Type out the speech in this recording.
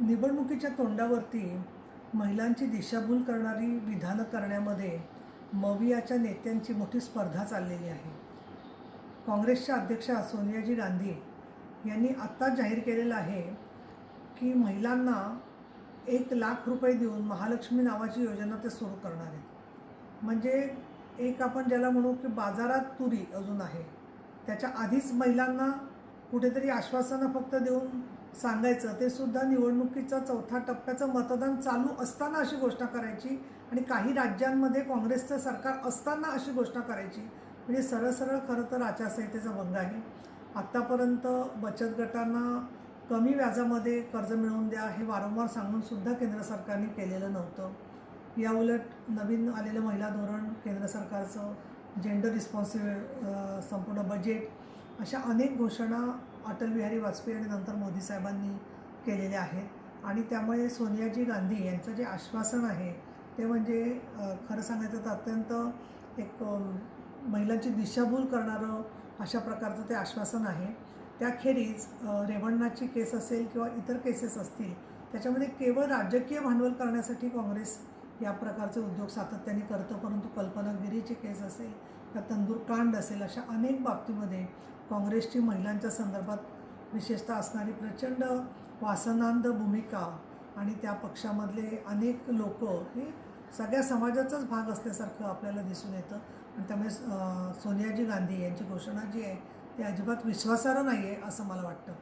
निवडणुकीच्या तोंडावरती महिलांची दिशाभूल करणारी विधानं करण्यामध्ये मवियाच्या नेत्यांची मोठी स्पर्धा चाललेली आहे. काँग्रेसच्या अध्यक्षा सोनियाजी गांधी यांनी आत्ता जाहीर केलेलं आहे की महिलांना एक लाख रुपये देऊन महालक्ष्मी नावाची योजना ते सुरू करणार आहेत. म्हणजे एक आपण ज्याला म्हणू की बाजारात तुरी अजून आहे. त्याच्या आधीच महिलांना कुठेतरी आश्वासनं फक्त देऊन सांगायचं ते सुद्धा निवडणुकीचा चौथा टप्प्याचं मतदान चालू असताना अशी घोषणा करायची आणि काही राज्यांमध्ये काँग्रेसचं सरकार असताना अशी घोषणा करायची. म्हणजे सरळ सरळ खरं तर आचारसंहितेचा भंग आहे. आत्तापर्यंत बचत गटांना कमी व्याजामध्ये कर्ज मिळवून द्या हे वारंवार सांगून सुद्धा केंद्र सरकारने केलेलं नव्हतं. याउलट नवीन आलेलं महिला धोरण केंद्र सरकारचं जेंडर रिस्पॉन्सिबल संपूर्ण बजेट अशा अनेक घोषणा अटल बिहारी वाजपेयी आणि नंतर मोदी साहेबांनी केलेल्या आहेत. आणि त्यामुळे सोनियाजी गांधी यांचं जे आश्वासन आहे ते म्हणजे खरं सांगायचं तर अत्यंत एक महिलांची दिशाभूल करणारं अशा प्रकारचं ते आश्वासन आहे. त्याखेरीज रेवण्णाची केस असेल किंवा इतर केसेस असतील त्याच्यामध्ये केवळ राजकीय भांडवल करण्यासाठी काँग्रेस या प्रकारचे उद्योग सातत्याने करतो परंतु कल्पनागिरीची केस असेल किंवा तंदूर कांड असेल अशा अनेक बाबतीमध्ये काँग्रेसची महिलांच्या संदर्भात विशेषतः असणारी प्रचंड वासनांध भूमिका आणि त्या पक्षामधले अनेक लोक हे सगळ्या समाजाचाच भाग असल्यासारखं आपल्याला दिसून येतं. आणि त्यामुळे सोनियाजी गांधी यांची घोषणा जी आहे ती अजिबात विश्वासार्ह नाही आहे असं मला वाटतं.